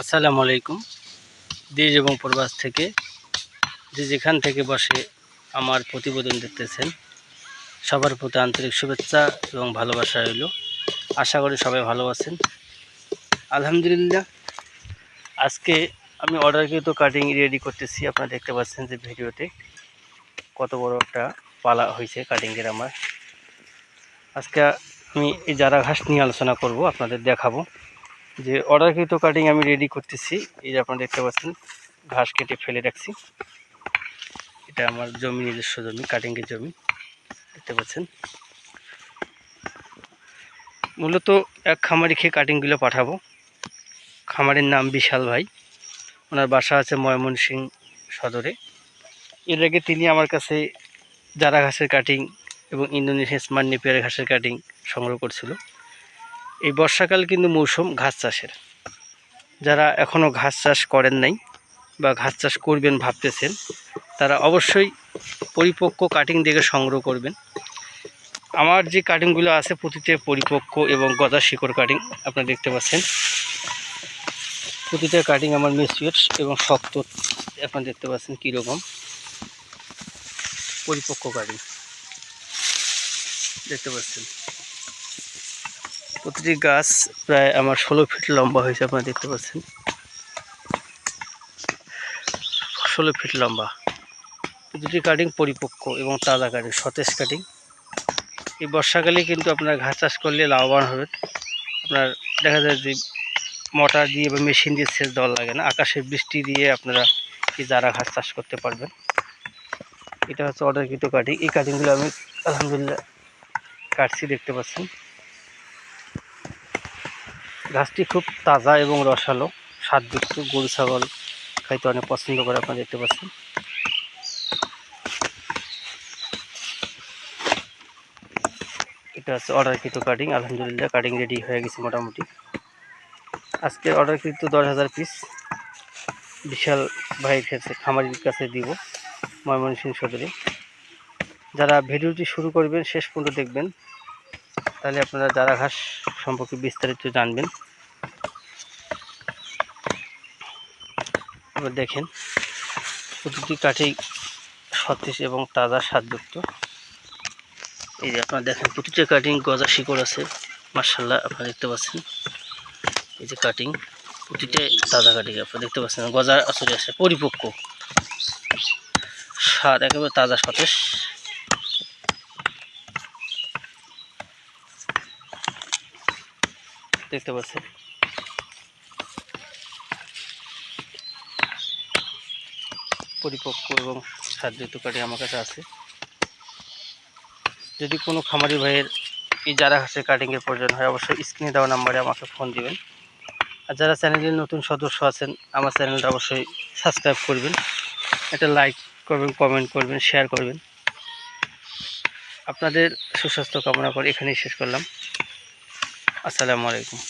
আসসালামু আলাইকুম। দেশ এবং প্রবাস থেকে যে যেখান থেকে বসে আমার প্রতিবেদন দেখতেছেন, সবার প্রতি আন্তরিক শুভেচ্ছা এবং ভালোবাসা রইল। আশা করি সবাই ভালো আছেন। আলহামদুলিল্লাহ, আজকে আমি অর্ডারকৃত কাটিং রেডি করতেছি। আপনারা দেখতে পাচ্ছেন যে ভিডিওতে কত বড় একটা পালা হয়েছে কাটিংয়ের আমার। আজকে আমি এই যারা ঘাস নিয়ে আলোচনা করব, আপনাদের দেখাবো। যে অর্ডারকৃত কাটিং আমি রেডি করতেছি। এই যে আপনারা দেখতে পাচ্ছেন, ঘাস কেটে ফেলে রাখছি। এটা আমার জমি, নিজস্ব জমি কাটিংয়ের জমি। দেখতে পাচ্ছেন। মূলত এক খামারি খেয়ে কাটিংগুলো পাঠাবো। খামারের নাম বিশাল ভাই। ওনার বাসা আছে ময়মনসিং সদরে। এর আগে তিনি আমার কাছে জারা ঘাসের কাটিং এবং ইন্দোনেশিয়ান স্মার্ট নেপিয়ার ঘাসের কাটিং সংগ্রহ করছিল। এই বর্ষাকাল কিন্তু মৌসুম ঘাস চাষের। যারা এখনও ঘাস চাষ করেন নাই বা ঘাস চাষ করবেন ভাবতেছেন, তারা অবশ্যই পরিপক্ক কাটিং দেখে সংগ্রহ করবেন। আমার যে কাটিংগুলো আছে প্রতিটা পরিপক্ক এবং গদা শিকড় কাটিং আপনারা দেখতে পাচ্ছেন। প্রতিটা কাটিং আমার মেসিউর এবং শক্ত, আপনারা দেখতে পাচ্ছেন কীরকম। পরিপক্ক কাটিং দেখতে পাচ্ছেন। প্রতিটি গাছ প্রায় আমার ষোলো ফিট লম্বা হয়েছে, আপনারা দেখতে পাচ্ছেন। ষোলো ফিট লম্বা। প্রতিটি কাটিং পরিপক্ক এবং তাজা কাটিং সতেজ কাটিং এই বর্ষাকালে কিন্তু আপনার ঘাস চাষ করলে লাভবান হবে আপনার দেখা যায় যে মোটর দিয়ে বা মেশিন দিয়ে সেচ দেওয়া লাগে না। আকাশের বৃষ্টি দিয়ে আপনারা এই যারা ঘাস চাষ করতে পারবেন। এটা হচ্ছে অর্ডারকৃত কাটিং এই কাটিংগুলো আমি আলহামদুলিল্লাহ কাটছি, দেখতে পাচ্ছেন। ঘাসটি খুব তাজা এবং রসালো। স্বাদযুক্ত গরু, ছাগল খাইতে অনেক পছন্দ করে আপনারা দেখতে পাচ্ছেন। এটা হচ্ছে অর্ডারকৃত কাটিং আলহামদুলিল্লাহ কাটিং রেডি হয়ে গেছে মোটামুটি। আজকে অর্ডারকৃত দশ হাজার পিস বিশাল ভাইয়ের কাছে, খামারির কাছে দিব, ময়মনসিংহ সদরে। যারা ভিডিওটি শুরু করবেন, শেষ পর্যন্ত দেখবেন। তাহলে আপনারা যারা ঘাস সম্পর্কে বিস্তারিত জানবেন দেখেন প্রতিটি কাঠি সতেজ এবং তাজা স্বাদযুক্ত। এই যে আপনারা দেখেন, প্রতিটা কাটিং গজা শিকড় আছে মার্শাল্লাহ আপনারা দেখতে পাচ্ছেন। এই যে কাটিং প্রতিটা তাজা কাটিং আপনারা দেখতে পাচ্ছেন, গজা আসলে আছে পরিপক্ক। স্বাদ একেবারে তাজা, সতেজ। দেখতে পাচ্ছেন পরিপক্ক এবং সাহায্যিত কাঠি আমার কাছে আছে। যদি কোনো খামারি ভাইয়ের এই যারা হাসে কাটিংয়ের প্রয়োজন হয়, অবশ্যই স্ক্রিনে দেওয়া নাম্বারে আমাকে ফোন দিবেন। আর যারা চ্যানেলের নতুন সদস্য আছেন, আমার চ্যানেলটা অবশ্যই সাবস্ক্রাইব করবেন। একটা লাইক করবেন কমেন্ট করবেন শেয়ার করবেন। আপনাদের সুস্বাস্থ্য কামনা করে এখানেই শেষ করলাম। আসসালামু আলাইকুম।